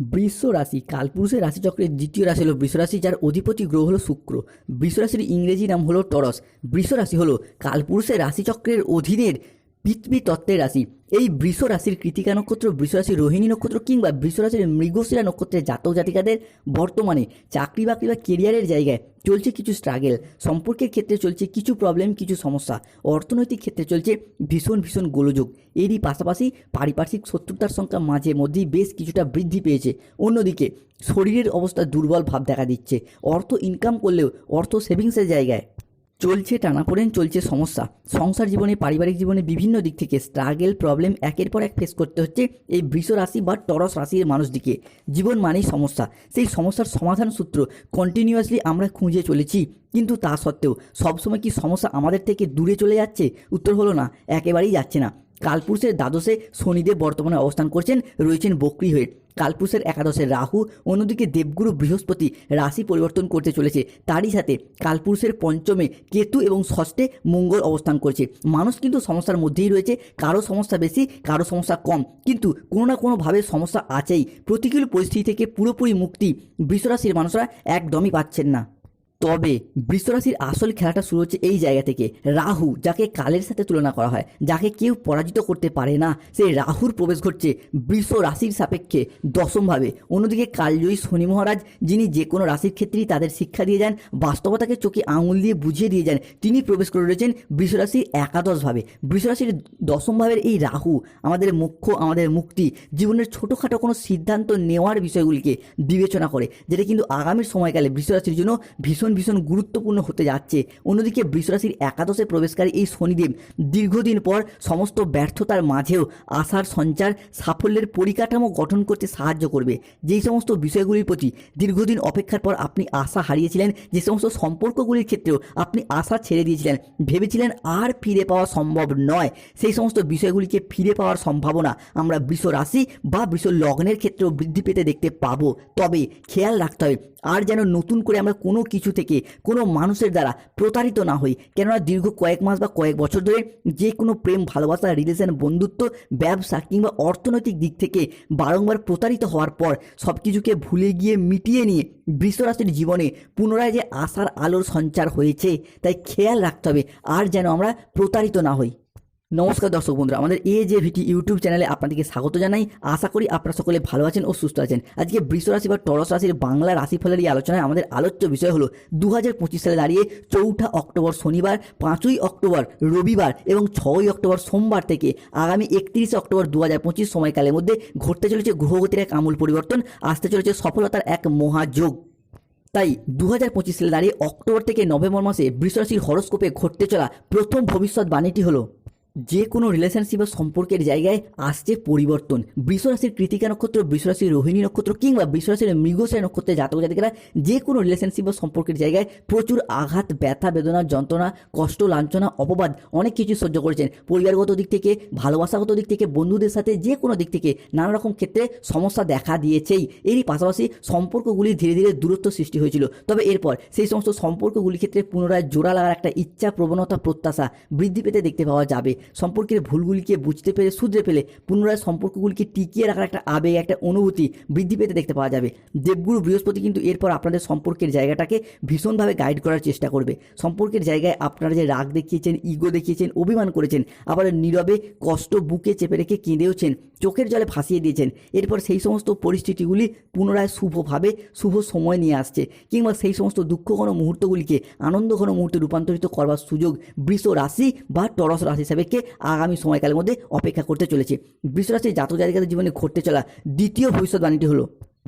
বৃষ রাশি, কালপুরুষের রাশিচক্রের দ্বিতীয় রাশি হলো বৃষ রাশি, যার অধিপতি গ্রহ হলো শুক্র। বৃষ রাশির ইংরেজি নাম হলো টরস। বৃষ রাশি হলো কালপুরুষের রাশিচক্রের অধীনের পৃথিবী তত্ত্বের রাশি। এই বৃষ রাশির কৃতিকা নক্ষত্র, বৃষ রাশির রোহিণী নক্ষত্র কিংবা বৃষ রাশির মৃগশিরা নক্ষত্রের জাতক জাতিকাদের বর্তমানে চাকরি বাকরি বা কেরিয়ারের জায়গায় চলছে কিছু স্ট্রাগেল সম্পর্কের ক্ষেত্রে চলছে কিছু প্রবলেম কিছু সমস্যা। অর্থনৈতিক ক্ষেত্রে চলছে ভীষণ ভীষণ গোলযোগ। এরই পাশাপাশি পারিপার্শ্বিক শত্রুতার সংখ্যা মাঝে মধ্যেই বেশ কিছুটা বৃদ্ধি পেয়েছে। অন্যদিকে শরীরের অবস্থা দুর্বল ভাব দেখা দিচ্ছে। অর্থ ইনকাম করলেও অর্থ সেভিংসের জায়গায় চলছে টানাপোড়েন, চলছে সমস্যা। সংসার জীবনে, পারিবারিক জীবনে বিভিন্ন দিক থেকে স্ট্রাগেল প্রবলেম একের পর এক ফেস করতে হচ্ছে এই বৃষ রাশি বা টরস রাশির মানুষদিকে। জীবন মানেই সমস্যা। সেই সমস্যার সমাধান সূত্র কন্টিনিউয়াসলি আমরা খুঁজে চলেছি। কিন্তু তা সত্ত্বেও সবসময় কি সমস্যা আমাদের থেকে দূরে চলে যাচ্ছে? উত্তর হলো না। একেবারেই যাচ্ছে না। কালপুরুষের দ্বাদশে শনিদেব বর্তমানে অবস্থান করছেন, রয়েছেন বক্রি হয়ে। কালপুরুষের একাদশে রাহু, অন্যদিকে দেবগুরু বৃহস্পতি রাশি পরিবর্তন করতে চলেছে। তারই সাথে কালপুরুষের পঞ্চমে কেতু এবং ষষ্ঠে মঙ্গল অবস্থান করছে। মানুষ কিন্তু সমস্যার মধ্যেই রয়েছে। কারও সমস্যা বেশি, কারও সমস্যা কম। কিন্তু কোনো না কোনোভাবে সমস্যা আছেই। প্রতিকূল পরিস্থিতি থেকে পুরোপুরি মুক্তি বৃষরাশির মানুষরা একদমই পাচ্ছেন না। তবে বৃষরাশির আসল খেলাটা শুরু হচ্ছে এই জায়গা থেকে। রাহু, যাকে কালের সাথে তুলনা করা হয়, যাকে কেউ পরাজিত করতে পারে না সেই রাহুর প্রবেশ ঘটছে বৃষ রাশির সাপেক্ষে দশমভাবে। অন্যদিকে কালজয়ী শনি মহারাজ, যিনি যে কোনো রাশির ক্ষেত্রেই তাদের শিক্ষা দিয়ে যান, বাস্তবতাকে চোখে আঙুল দিয়ে বুঝিয়ে দিয়ে যান, তিনি প্রবেশ করে রয়েছেন বৃষরাশির একাদশভাবে। বৃষরাশির দশমভাবের এই রাহু আমাদের মুখ্য আমাদের মুক্তি, জীবনের ছোটোখাটো কোনো সিদ্ধান্ত নেওয়ার বিষয়গুলিকে বিবেচনা করে, যেটা কিন্তু আগামীর সময়কালে বৃষরাশির জন্য ভীষণ ভীষণ ভীষণ গুরুত্বপূর্ণ হতে যাচ্ছে। অন্যদিকে বৃষরাশির একাদশে প্রবেশকারী এই শনিদেব দীর্ঘদিন পর সমস্ত ব্যর্থতার মাঝেও আশার সঞ্চার, সাফল্যের পরিকাঠামো গঠন করতে সাহায্য করবে। যেই সমস্ত বিষয়গুলির প্রতি দীর্ঘদিন অপেক্ষার পর আপনি আশা হারিয়েছিলেন, যে সমস্ত সম্পর্কগুলির ক্ষেত্রেও আপনি আশা ছেড়ে দিয়েছিলেন, ভেবেছিলেন আর ফিরে পাওয়া সম্ভব নয়। সেই সমস্ত বিষয়গুলিকে ফিরে পাওয়ার সম্ভাবনা আমরা বৃষ রাশি বা বৃষ লগ্নের ক্ষেত্রেও বৃদ্ধি পেতে দেখতে পাবো। তবে খেয়াল রাখতে হবে আর যেন নতুন করে আমরা কোনো কিছু থেকে কোনো মানুষের দ্বারা প্রতারিত না হই। কেননা দীর্ঘ কয়েক মাস বা কয়েক বছর ধরে যে কোনো প্রেম, ভালোবাসা রিলেশন বন্ধুত্ব, ব্যবসা কিংবা অর্থনৈতিক দিক থেকে বারংবার প্রতারিত হওয়ার পর সব কিছুকে ভুলে গিয়ে মিটিয়ে নিয়ে বৃষরাশির জীবনে পুনরায় যে আশার আলোর সঞ্চার হয়েছে, তাই খেয়াল রাখতে হবে আর যেন আমরা প্রতারিত না হই। নমস্কার দর্শক বন্ধুরা, আমাদের এ যে ভিটি ইউটিউব চ্যানেলে আপনাদেরকে স্বাগত জানাই। আশা করি আপনারা সকলে ভালো আছেন ও সুস্থ আছেন। আজকে বৃষ রাশি বা টরস রাশির বাংলা রাশিফলের এই আলোচনায় আমাদের আলোচ্য বিষয় হলো দু হাজার পঁচিশ সালে দাঁড়িয়ে চৌঠা অক্টোবর শনিবার, পাঁচই অক্টোবর রবিবার এবং ছয়ই অক্টোবর সোমবার থেকে আগামী একত্রিশে অক্টোবর দু হাজার পঁচিশ সময়কালের মধ্যে ঘটতে চলেছে গ্রহগতির এক আমূল পরিবর্তন, আসতে চলেছে সফলতার এক মহাযোগ। তাই দু হাজার পঁচিশ সালে দাঁড়িয়ে অক্টোবর থেকে নভেম্বর মাসে বৃষরাশির হরস্কোপে ঘটতে চলা প্রথম ভবিষ্যৎবাণীটি হলো যে কোনো রিলেশনশিপ বা সম্পর্কের জায়গায় আসছে পরিবর্তন। বৃষরাশির কৃতিকা নক্ষত্র বৃষরাশির রোহিণী নক্ষত্র কিংবা বৃষরাশির মৃগশায় নক্ষত্রের জাতক জাতিকারা যে কোনো রিলেশনশিপ বা সম্পর্কের জায়গায় প্রচুর আঘাত, ব্যথা, বেদনা, যন্ত্রণা, কষ্ট, লাঞ্ছনা, অপবাদ অনেক কিছু সহ্য করেছেন। পরিবারগত দিক থেকে, ভালোবাসাগত দিক থেকে, বন্ধুদের সাথে যে কোনো দিক থেকে নানা রকম ক্ষেত্রে সমস্যা দেখা দিয়েছেই। এরই পাশাপাশি সম্পর্কগুলি ধীরে ধীরে দূরত্ব সৃষ্টি হয়েছিল। তবে এরপর সেই সমস্ত সম্পর্কগুলির ক্ষেত্রে পুনরায় জোড়া লাগার একটা ইচ্ছা প্রবণতা প্রত্যাশা বৃদ্ধি পেতে দেখতে পাওয়া যাবে। সম্পর্কের ভুলগুলিকে বুঝতে পেরে, শুধরে পেলে পুনরায় সম্পর্কগুলিকে টিকিয়ে রাখার একটা আবেগ, একটা অনুভূতি বৃদ্ধি পেতে দেখতে পাওয়া যাবে। দেবগুরু বৃহস্পতি কিন্তু এরপর আপনাদের সম্পর্কের জায়গাটাকে ভীষণভাবে গাইড করার চেষ্টা করবে। সম্পর্কের জায়গায় আপনারা যে রাগ দেখিয়েছেন ইগো দেখিয়েছেন, অভিমান করেছেন, আবার নীরবে কষ্ট বুকে চেপে রেখে কেঁদেওছেন, চোখের জলে ভাসিয়ে দিয়েছেন, এরপর সেই সমস্ত পরিস্থিতিগুলি পুনরায় শুভভাবে, শুভ সময় নিয়ে আসছে কিংবা সেই সমস্ত দুঃখ দুঃখঘন মুহূর্তগুলিকে, আনন্দ আনন্দঘন মুহূর্তে রূপান্তরিত করবার সুযোগ বৃষ রাশি বা টরস রাশি হিসাবেকে আগামী সময়কালের মধ্যে অপেক্ষা করতে চলেছে। বৃষরাশির জাতক জাতিকাদের জীবনে ঘটতে চলা দ্বিতীয় ভবিষ্যৎবাণীটি হলো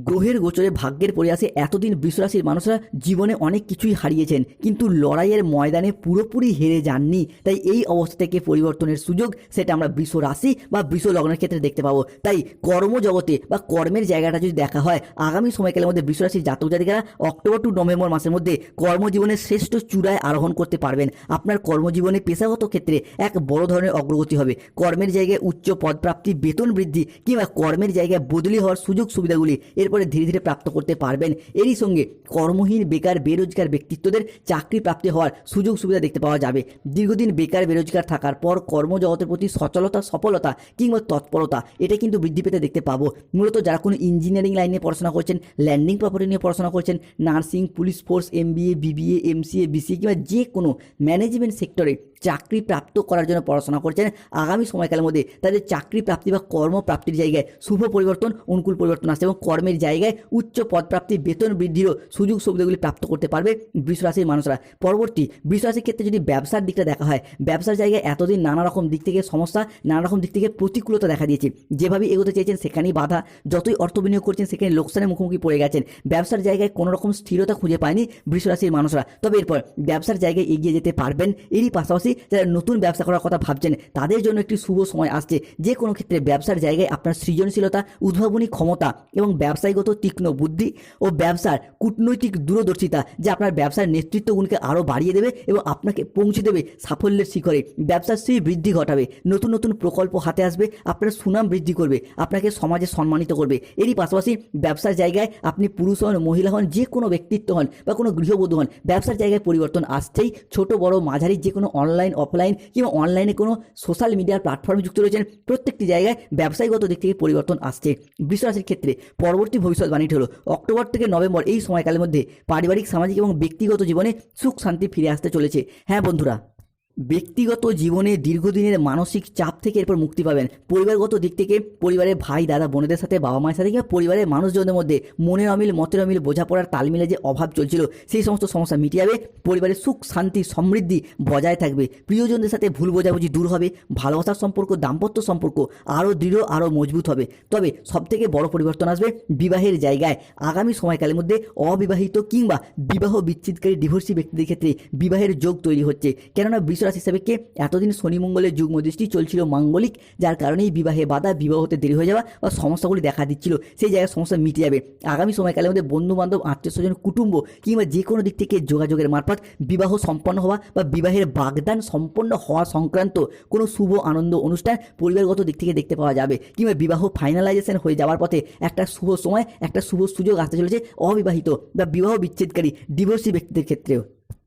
গ্রহের গোচরে ভাগ্যের পরিয়াসে এতদিন বৃষরাশির মানুষরা জীবনে অনেক কিছুই হারিয়েছেন, কিন্তু লড়াইয়ের ময়দানে পুরোপুরি হেরে যাননি। তাই এই অবস্থা থেকে পরিবর্তনের সুযোগ সেটা আমরা বৃষ রাশি বা বৃষ লগ্নের ক্ষেত্রে দেখতে পাবো। তাই কর্মজগতে বা কর্মের জায়গাটা যদি দেখা হয়, আগামী সময়কালের মধ্যে বৃষরাশির জাতক জাতিকারা অক্টোবর টু নভেম্বর মাসের মধ্যে কর্মজীবনের শ্রেষ্ঠ চূড়ায় আরোহণ করতে পারবেন। আপনার কর্মজীবনে পেশাগত ক্ষেত্রে এক বড় ধরনের অগ্রগতি হবে। কর্মের জায়গায় উচ্চ পদপ্রাপ্তি, বেতন বৃদ্ধি কিংবা কর্মের জায়গায় বদলি হওয়ার সুযোগ সুবিধাগুলি এর এরপরে ধীরে ধীরে প্রাপ্ত করতে পারবেন। এরই সঙ্গে কর্মহীন, বেকার, বেরোজগার ব্যক্তিত্বদের চাকরি প্রাপ্তি হওয়ার সুযোগ সুবিধা দেখতে পাওয়া যাবে। দীর্ঘদিন বেকার, বেরোজগার থাকার পর কর্মজগতের প্রতি সচলতা, সফলতা কিংবা তৎপরতা, এটা কিন্তু বৃদ্ধি পেতে দেখতে পাবো। মূলত যারা কোনো ইঞ্জিনিয়ারিং লাইনে পড়াশোনা করছেন, ল্যান্ডিং প্রপার্টি নিয়ে পড়াশোনা করছেন, nursing, police force, MBA, BBA, MCA, BCA কিংবা যে কোনো ম্যানেজমেন্ট সেক্টরে চাকরি প্রাপ্ত করার জন্য পড়াশোনা করছেন। আগামী সময়কালের মধ্যে তাদের চাকরি প্রাপ্তি বা কর্মপ্রাপ্তির জায়গায় শুভ পরিবর্তন, অনুকূল পরিবর্তন আসছে এবং কর্মের জায়গায় উচ্চ পদপ্রাপ্তি, বেতন বৃদ্ধিরও সুযোগ সুবিধাগুলি প্রাপ্ত করতে পারবে বৃষরাশির মানুষরা। পরবর্তী বৃষরাশির ক্ষেত্রে যদি ব্যবসার দিকটা দেখা হয়, ব্যবসার জায়গায় এতদিন নানা রকম দিক থেকে সমস্যা, নানা রকম দিক থেকে প্রতিকূলতা দেখা দিয়েছে। যেভাবে এগোতে চেয়েছেন সেখানেই বাধা, যতই অর্থ বিনিয়োগ করছেন সেখানে লোকসানের মুখোমুখি পড়ে গেছেন। ব্যবসার জায়গায় কোনো রকম স্থিরতা খুঁজে পায়নি বৃষরাশির মানুষরা। তবে এরপর ব্যবসার জায়গায় এগিয়ে যেতে পারবেন, এরই পাশাপাশি যারা নতুন ব্যবসা করার কথা ভাবছেন, তাদের জন্য একটি শুভ সময় আসছে। যে কোনো ক্ষেত্রে ব্যবসার জায়গায় আপনার সৃজনশীলতা, উদ্ভাবনী ক্ষমতা এবং ব্যবসায়গত তীক্ষ্ণ বুদ্ধি ও ব্যবসার কূটনৈতিক দূরদর্শিতা যে আপনার ব্যবসার নেতৃত্ব গুণকে আরও বাড়িয়ে দেবে এবং আপনাকে পৌঁছে দেবে সাফল্যের শিখরে। ব্যবসার শ্রী বৃদ্ধি ঘটাবে। নতুন নতুন প্রকল্প হাতে আসবে, আপনার সুনাম বৃদ্ধি করবে, আপনাকে সমাজে সম্মানিত করবে। এরই পাশাপাশি ব্যবসার জায়গায় আপনি পুরুষ হন, মহিলা হন, যে কোনো ব্যক্তিত্ব হন বা কোনো গৃহবধূ হন, ব্যবসার জায়গায় পরিবর্তন আসছেই। ছোট, বড়, মাঝারি, যে কোনো অনলাইন অফলাইন কিংবা অনলাইনে কোনো সোশ্যাল মিডিয়ার প্ল্যাটফর্মে যুক্ত রয়েছেন, প্রত্যেকটি জায়গায় ব্যবসায়ীগত দিক থেকে পরিবর্তন আসছে। বৃষরাশির ক্ষেত্রে পরবর্তী ভবিষ্যৎবাণীটি হলো, অক্টোবর থেকে নভেম্বর এই সময়কালের মধ্যে পারিবারিক, সামাজিক এবং ব্যক্তিগত জীবনে সুখ শান্তি ফিরে আসতে চলেছে। হ্যাঁ বন্ধুরা ব্যক্তিগত জীবনে দীর্ঘদিনের মানসিক চাপ থেকে এরপর মুক্তি পাবেন। পরিবারগত দিক থেকে পরিবারের ভাই, দাদা, বোনেদের সাথে, বাবা মায়ের সাথে কিংবা পরিবারের মানুষজনদের মধ্যে মনের অমিল মতের অমিল বোঝাপড়ার তালমিলে যে অভাব চলছিল, সেই সমস্ত সমস্যা মিটিয়ে যাবে। পরিবারের সুখ, শান্তি, সমৃদ্ধি বজায় থাকবে। প্রিয়জনদের সাথে ভুল বোঝাবুঝি দূর হবে। ভালোবাসার সম্পর্ক, দাম্পত্য সম্পর্ক আরও দৃঢ়, আরও মজবুত হবে। তবে সবথেকে বড় পরিবর্তন আসবে বিবাহের জায়গায়। আগামী সময়কালের মধ্যে অবিবাহিত কিংবা বিবাহ বিচ্ছেদকারী ডিভোর্সি ব্যক্তিদের ক্ষেত্রে বিবাহের যোগ তৈরি হচ্ছে। কেননা বৃষরাশি হিসাবে কে? এতদিন শনি মঙ্গলের যুগ্ম দৃষ্টি চলছিল মাঙ্গলিক, যার কারণেই বিবাহে বাধা বিবাহ হতে দেরি হয়ে যাওয়া বা সমস্যাগুলি দেখা দিচ্ছিল। সেই জায়গায় সমস্যা মিটে যাবে। আগামী সময়কালের মধ্যে বন্ধু বান্ধব আত্মীয় স্বজন, কুটুম্ব কিংবা যে কোনো দিক থেকে যোগাযোগের মারফত বিবাহ সম্পন্ন হওয়া বা বিবাহের বাগদান সম্পন্ন হওয়া সংক্রান্ত কোনো শুভ, আনন্দ অনুষ্ঠান পরিবারগত দিক থেকে দেখতে পাওয়া যাবে। কিংবা বিবাহ ফাইনালাইজেশন হয়ে যাওয়ার পথে একটা শুভ সময়, একটা শুভ সুযোগ আসতে চলেছে অবিবাহিত বা বিবাহ বিচ্ছেদকারী ডিভোর্সি ব্যক্তিদের ক্ষেত্রেও।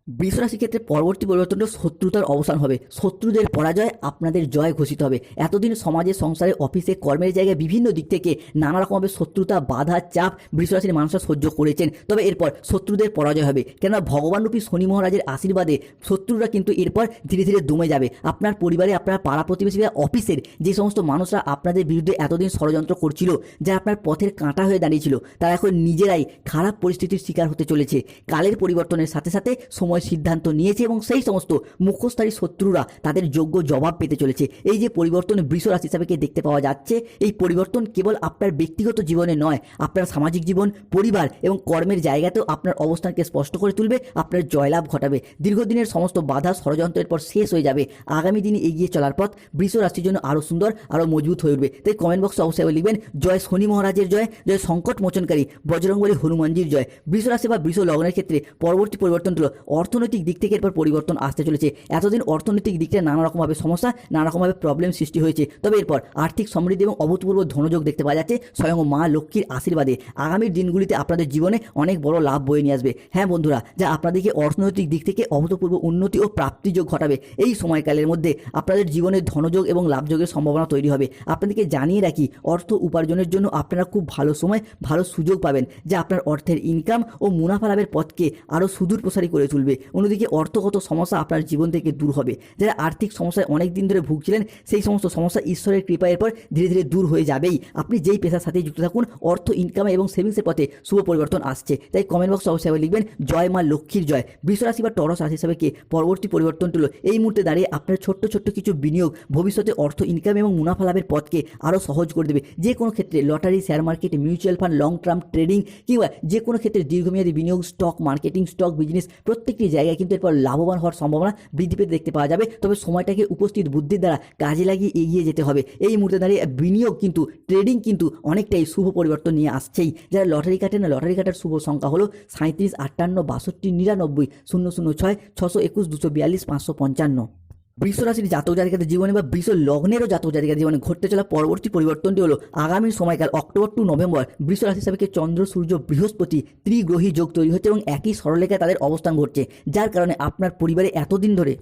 বৃষরাশির ক্ষেত্রে পরবর্তী পরিবর্তনটা শত্রুতার অবসান হবে। শত্রুদের পরাজয় আপনাদের জয় ঘোষিত হবে। এতদিন সমাজে, সংসারে, অফিসে, কর্মের জায়গায় বিভিন্ন দিক থেকে নানা রকমভাবে শত্রুতা, বাধা, চাপ বৃষরাশির মানুষরা সহ্য করেছেন। তবে এরপর শত্রুদের পরাজয় হবে। কেননা ভগবানরূপী শনি মহারাজের আশীর্বাদে শত্রুরা কিন্তু এরপর ধীরে ধীরে দমে যাবে। আপনার পরিবারে, আপনার পাড়া প্রতিবেশী বা অফিসের যে সমস্ত মানুষরা আপনাদের বিরুদ্ধে এতদিন ষড়যন্ত্র করছিল যা আপনার পথের কাঁটা হয়ে দাঁড়িয়েছিল, তারা এখন নিজেরাই খারাপ পরিস্থিতির শিকার হতে চলেছে। কালের পরিবর্তনের সাথে সাথে সময় সিদ্ধান্ত নিয়েছে এবং সেই সমস্ত মুখোশধারী শত্রুরা তাদের যোগ্য জবাব পেতে চলেছে। এই যে পরিবর্তন বৃষ রাশি হিসাবে দেখতে পাওয়া যাচ্ছে? এই পরিবর্তন কেবল আপনার ব্যক্তিগত জীবনে নয়, আপনার সামাজিক জীবন, পরিবার এবং কর্মের জায়গাতেও আপনার অবস্থানকে স্পষ্ট করে তুলবে, আপনার জয়লাভ ঘটাবে। দীর্ঘদিনের সমস্ত বাধা ষড়যন্ত্রের পর শেষ হয়ে যাবে। আগামী দিনে এগিয়ে চলার পথ বৃষ রাশির জন্য আরও সুন্দর আরও মজবুত হয়ে উঠবে। তাই কমেন্ট বক্সে অবশ্যই লিখবেন, জয় শনি মহারাজের জয় জয় সংকট মোচনকারী, বজরংবলী হনুমানজির জয়। বৃষ রাশি বা বৃষ লগ্নের ক্ষেত্রে পরবর্তী পরিবর্তন হলো অর্থনৈতিক দিক থেকে এরপর পরিবর্তন আসতে চলেছে। এতদিন অর্থনৈতিক দিকটা নানা রকমভাবে সমস্যা নানা রকমভাবে প্রবলেম সৃষ্টি হয়েছে। তবে এরপর আর্থিক সমৃদ্ধি এবং অভূতপূর্ব ধনযোগ দেখতে পাওয়া যাচ্ছে স্বয়ং মা লক্ষ্মীর আশীর্বাদে। আগামী দিনগুলিতে আপনাদের জীবনে অনেক বড় লাভ বয়ে নিয়ে আসবে। হ্যাঁ বন্ধুরা, যা আপনাদেরকে অর্থনৈতিক দিক থেকে অভূতপূর্ব উন্নতি ও প্রাপ্তিযোগ ঘটাবে। এই সময়কালের মধ্যে আপনাদের জীবনে ধনযোগ এবং লাভযোগের সম্ভাবনা তৈরি হবে। আপনাদেরকে জানিয়ে রাখি, অর্থ উপার্জনের জন্য আপনারা খুব ভালো সময়, ভালো সুযোগ পাবেন, যা আপনার অর্থের ইনকাম ও মুনাফা লাভের পথকে আরও সুদূর প্রসারী করে তুলবে। অন্যদিকে অর্থগত সমস্যা আপনার জীবন থেকে দূর হবে। যারা আর্থিক সমস্যায় অনেক দিন ধরে ভুগছিলেন, সেই সমস্ত সমস্যা ঈশ্বরের কৃপা পর ধীরে ধীরে দূর হয়ে যাবেই। আপনি যেই পেশার সাথে যুক্ত থাকুন, অর্থ ইনকামে এবং সেভিংসের পথে শুভ পরিবর্তন আসছে। তাই কমেন্ট বক্সে অবশ্যই লিখবেন, জয় মা লক্ষ্মীর জয়। বৃষ রাশি বা টরস রাশি হিসাবে কে পরবর্তী পরিবর্তন হলো এই মুহূর্তে দাঁড়িয়ে আপনার ছোট্ট ছোট্ট কিছু বিনিয়োগ ভবিষ্যতে অর্থ ইনকাম এবং মুনাফা লাভের পথকে আরও সহজ করে দেবে। যে কোনো ক্ষেত্রে lottery share market mutual fund long term trading কিংবা যে কোনো ক্ষেত্রে দীর্ঘমেয়াদী বিনিয়োগ স্টক মার্কেটিং স্টক বিজনেস প্রত্যেকটি জায়গায় কিন্তু এরপর লাভবান হওয়ার সম্ভাবনা বৃদ্ধি পেতে দেখতে পাওয়া যাবে। তবে সময়টাকে উপস্থিত বুদ্ধির দ্বারা কাজে লাগিয়ে এগিয়ে যেতে হবে। এই মুহূর্তে দাঁড়িয়ে বিনিয়োগ কিন্তু ট্রেডিং কিন্তু অনেকটাই শুভ পরিবর্তন নিয়ে আসছেই। যারা লটারি কাটে না লটারি কাটার শুভ সংখ্যা হলো সাঁত্রিশ আটান্ন, বাষট্টি, নিরানব্বই, শূন্য শূন্য, ছয়, ছশো একুশ, দুশো বিয়াল্লিশ, পাঁচশো পঞ্চান্ন। বৃষ রাশির জাতক জাতিকাদের জীবনে বা বৃষ লগ্নেরও জাতক জাতিকাদের জীবনে ঘটতে চলা পরবর্তী পরিবর্তনটি হলো আগামী সময়কাল অক্টোবর টু নভেম্বর বৃষ রাশি সাপেক্ষে চন্দ্র, সূর্য, বৃহস্পতি ত্রিগ্রহী যোগ তৈরি হচ্ছে এবং একই সরলেখায় তাদের অবস্থান ঘটছে, যার কারণে আপনার পরিবারে এতদিন ধরে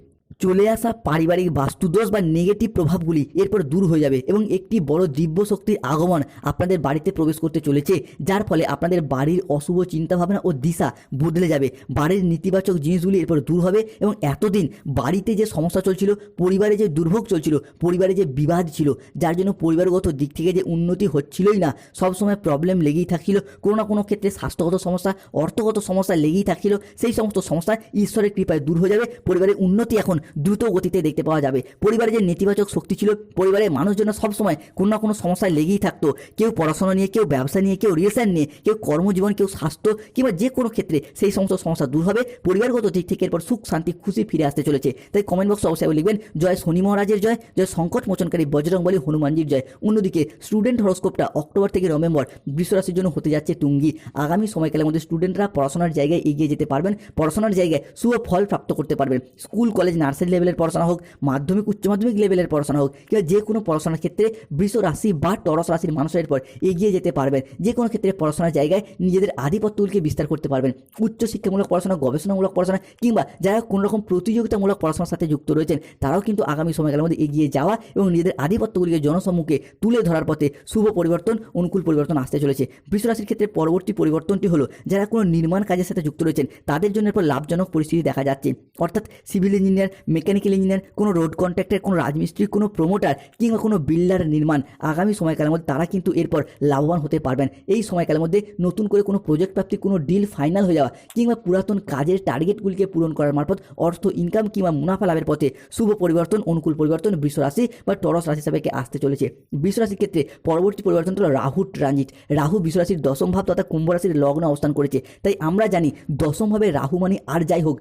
চলে আসা পারিবারিক বাস্তুদোষ বা নেগেটিভ প্রভাবগুলি এরপর দূর হয়ে যাবে এবং একটি বড় দিব্য শক্তির আগমন আপনাদের বাড়িতে প্রবেশ করতে চলেছে, যার ফলে আপনাদের বাড়ির অশুভ চিন্তাভাবনা ও দিশা বদলে যাবে। বাড়ির নেতিবাচক জিনিসগুলি এরপর দূর হবে এবং এতদিন বাড়িতে যে সমস্যা চলছিল, পরিবারে যে দুর্ভোগ চলছিল, পরিবারে যে বিবাদ ছিল, যার জন্য পরিবারগত দিক থেকে যে উন্নতি হচ্ছিলই না, সবসময় প্রবলেম লেগেই থাকছিল কোনো না কোনো ক্ষেত্রে স্বাস্থ্যগত সমস্যা, অর্থগত সমস্যা লেগেই থাকছিল সেই সমস্ত সমস্যা ঈশ্বরের কৃপায় দূর হয়ে যাবে। পরিবারের উন্নতি এখন দ্রুত গতিতে দেখতে পাওয়া যাবে। পরিবারে যে নেতিবাচক শক্তি ছিল, পরিবারের মানুষজন সবসময় কোনো না কোনো সমস্যায় লেগেই থাকতো। কেউ পড়াশোনা নিয়ে, কেউ ব্যবসা নিয়ে, কেউ রিলেশন নিয়ে, কেউ কর্মজীবন, কেউ স্বাস্থ্য কিংবা যে কোনো ক্ষেত্রে সেই সমস্ত সমস্যা দূর হবে। পরিবারগত দিক থেকে এরপর সুখ, শান্তি, খুশি ফিরে আসতে চলেছে। তাই কমেন্ট বক্সে অবশ্যই লিখবেন, জয় শনি মহারাজের জয় জয় সংকট মোচনকারী বজরংবলী হনুমানজির জয়। অন্যদিকে স্টুডেন্ট হরস্কোপটা অক্টোবর থেকে নভেম্বর, বৃষরাশির জন্য হতে যাচ্ছে টুঙ্গি আগামী সময়কালের মধ্যে স্টুডেন্টরা পড়াশোনার জায়গায় এগিয়ে যেতে পারবেন। পড়াশোনার জায়গায় শুভ ফল প্রাপ্ত করতে পারবেন। স্কুল, কলেজ, নার্সারি লেভেলের পড়াশোনা হোক, মাধ্যমিক, উচ্চ মাধ্যমিক লেভেলের পড়াশোনা হোক, কিংবা যে কোনো পড়াশোনার ক্ষেত্রে বৃষ রাশি বা টরস রাশির মানুষের পর এগিয়ে যেতে পারবেন। যে কোনো ক্ষেত্রে পড়াশোনার জায়গায় নিজেদের আধিপত্যগুলিকে বিস্তার করতে পারবেন। উচ্চ শিক্ষামূলক পড়াশোনা, গবেষণামূলক পড়াশোনা, কিংবা যারা কোনো রকম প্রতিযোগিতামূলক পড়াশোনার সাথে যুক্ত রয়েছেন, তারাও কিন্তু আগামী সময়কালের মধ্যে এগিয়ে যাওয়া এবং নিজেদের আধিপত্যগুলিকে জনসম্মুখে তুলে ধরার পথে শুভ পরিবর্তন, অনুকূল পরিবর্তন আসতে চলেছে। বৃষ রাশির ক্ষেত্রে পরবর্তী পরিবর্তনটি হলো, যারা কোনো নির্মাণ কাজের সাথে যুক্ত রয়েছেন, তাদের জন্য এরপর লাভজনক পরিস্থিতি দেখা যাচ্ছে। অর্থাৎ সিভিল ইঞ্জিনিয়ার মেকানিক্যাল ইঞ্জিনিয়ার, কোনো রোড কন্ট্রাক্টর, কোনো রাজমিস্ত্রি, কোনো প্রমোটার কিংবা কোনো বিল্ডার নির্মাণ, আগামী সময়কালের মধ্যে তারা কিন্তু এরপর লাভবান হতে পারবেন। এই সময়কালের মধ্যে নতুন করে কোনো প্রজেক্ট প্রাপ্তি, কোনো ডিল ফাইনাল হয়ে যাওয়া কিংবা পুরাতন কাজের টার্গেটগুলিকে পূরণ করার মারফত অর্থ ইনকাম কিংবা মুনাফা লাভের পথে শুভ পরিবর্তন, অনুকূল পরিবর্তন বৃষ রাশি বা টরস রাশি হিসাবে আসতে চলেছে। বৃষ রাশির ক্ষেত্রে পরবর্তী পরিবর্তন হলো রাহু ট্রানজিট রাহু বৃষ রাশির দশম ভাব তথা কুম্ভ রাশির লগ্ন অবস্থান করেছে। তাই আমরা জানি দশমভাবে রাহু মানে আর যাই হোক,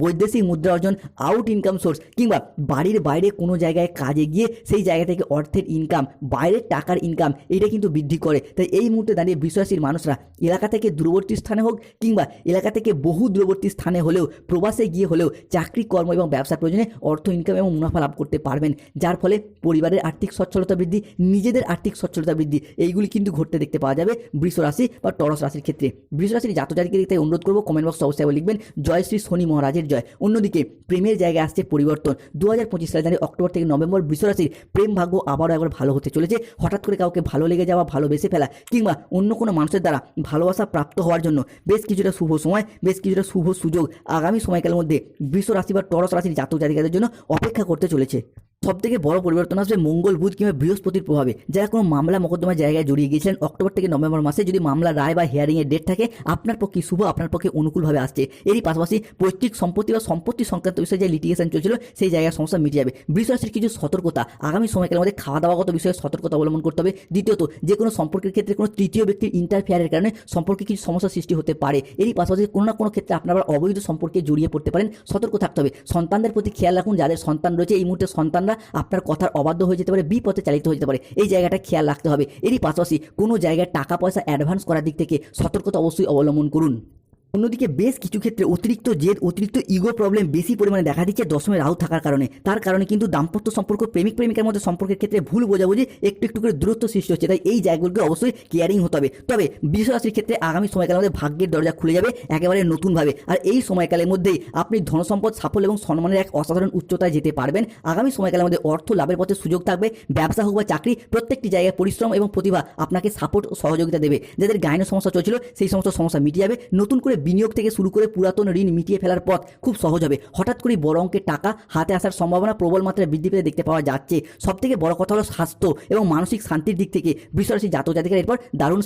বৈদেশিক মুদ্রা অর্জন আউট ইনকাম সোর্স কিংবা বাড়ির বাইরে কোনো জায়গায় কাজে গিয়ে সেই জায়গা থেকে অর্থের ইনকাম বাইরের টাকার ইনকাম এটা কিন্তু বৃদ্ধি করে। তাই এই মুহূর্তে দাঁড়িয়ে বিশ্বাসীর মানুষরা এলাকা থেকে দূরবর্তী স্থানে হোক কিংবা এলাকা থেকে বহু দূরবর্তী স্থানে হলেও, প্রবাসে গিয়ে হলেও চাকরি, কর্ম এবং ব্যবসা প্রয়োজনে অর্থ ইনকাম এবং মুনাফা লাভ করতে পারবেন। যার ফলে পরিবারের আর্থিক সচ্ছলতা বৃদ্ধি, নিজেদের আর্থিক সচ্ছলতা বৃদ্ধি, এইগুলি কিন্তু ঘটতে দেখতে পাওয়া যাবে বৃষ রাশি বা টরস রাশির ক্ষেত্রে। বৃষ রাশির জাতজাতিকে তাই অনুরোধ করব কমেন্ট বক্স অবশ্যই লিখবেন। জয় শ্রী শনি মহারাজের জয়। অন্যদিকে, প্রেমের জায়গায় আসছে পরিবর্তন। দু হাজার পঁচিশ সালে জানি অক্টোবর থেকে নভেম্বর বৃষরাশির প্রেম ভাগ্য আবারও একবার ভালো হতে চলেছে। হঠাৎ করে কাউকে ভালো লেগে যাওয়া ভালোবেসে ফেলা কিংবা অন্য কোনো মানুষের দ্বারা ভালোবাসা প্রাপ্ত হওয়ার জন্য বেশ কিছুটা শুভ সময়, বেশ কিছুটা শুভ সুযোগ আগামী সময়কালের মধ্যে বৃষ রাশি বা টরস রাশির জাতক জাতিকাদের জন্য অপেক্ষা করতে চলেছে। সব থেকে বড় পরিবর্তন আসবে মঙ্গল বুধ কিংবা বৃহস্পতির প্রভাবে। যারা কোনো মামলা মোকদ্দমা জায়গায় জড়িয়ে গিয়েছিলেন, অক্টোবর থেকে নভেম্বর মাসে যদি মামলা রায় বা হিয়ারিংয়ের ডেট থাকে, আপনার পক্ষে শুভ, আপনার পক্ষে অনুকূলভাবে আসছে। এরই পাশাপাশি পৈতৃক সম্পত্তি বা সম্পত্তি সংক্রান্ত বিষয়ে যে লিটিগেশন চলছিল, সেই জায়গায় সমস্যা মিটে যাবে। বৃষ রাশির কিছু সতর্কতা। আগামী সময়কালের মধ্যে খাওয়া দাওয়াগত বিষয়ে সতর্কতা অবলম্বন করতে হবে। দ্বিতীয়ত, যে কোনো সম্পর্কের ক্ষেত্রে কোনো তৃতীয় ব্যক্তির ইন্টারফেয়ারের কারণে সম্পর্কে কিছু সমস্যা সৃষ্টি হতে পারে। এরই পাশাপাশি কোনো না কোনো ক্ষেত্রে আপনার অবৈধ সম্পর্কে জড়িয়ে পড়তে পারেন। সতর্ক থাকতে হবে। সন্তানদের প্রতি খেয়াল রাখুন, যাদের সন্তান রয়েছে, এই মুহূর্তে সন্তানরা আপনার কথার অবাধ্য হয়ে যেতে পারে, বিপথে চালিত হয়ে যেতে পারে। এই জায়গাটা খেয়াল রাখতে হবে। এরই পাশাপাশি কোনো জায়গায় টাকা পয়সা অ্যাডভান্স করার দিক থেকে সতর্কতা অবশ্যই অবলম্বন করুন। অন্যদিকে বেশ কিছু ক্ষেত্রে অতিরিক্ত জেদ, অতিরিক্ত ইগো প্রবলেম বেশি পরিমাণে দেখা দিচ্ছে দশমে রাহু থাকার কারণে। তার কারণে কিন্তু দাম্পত্য সম্পর্ক, প্রেমিক, প্রেমিকার মধ্যে সম্পর্কের ক্ষেত্রে ভুল বোঝাবুঝি একটু একটু করে দূরত্ব সৃষ্টি হচ্ছে। তাই এই জায়গাগুলোকে অবশ্যই কেয়ারিং হতে হবে। তবে বৃষ ক্ষেত্রে আগামী সময়কালের মধ্যে ভাগ্যের দরজা খুলে যাবে একেবারে নতুনভাবে। আর এই সময়কালের মধ্যেই আপনি ধনসম্পদ, সাফল্য এবং সম্মানের এক অসাধারণ উচ্চতায় যেতে পারবেন। আগামী সময়কালের মধ্যে অর্থ, লাভের পথে সুযোগ থাকবে। ব্যবসা হোক বা চাকরি, প্রত্যেকটি জায়গায় পরিশ্রম এবং প্রতিভা আপনাকে সাপোর্ট ও সহযোগিতা দেবে। যাদের গাইনো সমস্যা চলছিল, সেই সমস্ত সমস্যা মিটে যাবে। নতুন করে বিনিয়োগ থেকে শুরু করে পুরাতন ঋণ মিটিয়ে ফেলার পথ খুব সহজ হবে। হঠাৎ করে বড় অঙ্কের টাকা হাতে আসার সম্ভাবনা প্রবল মাত্রায় বৃদ্ধি পেতে দেখতে পাওয়া যাচ্ছে। সব থেকে বড় কথা হলো স্বাস্থ্য এবং মানসিক শান্তির দিক থেকে বিশ্বরাশি জাতক জাতিকার এরপর দারুণ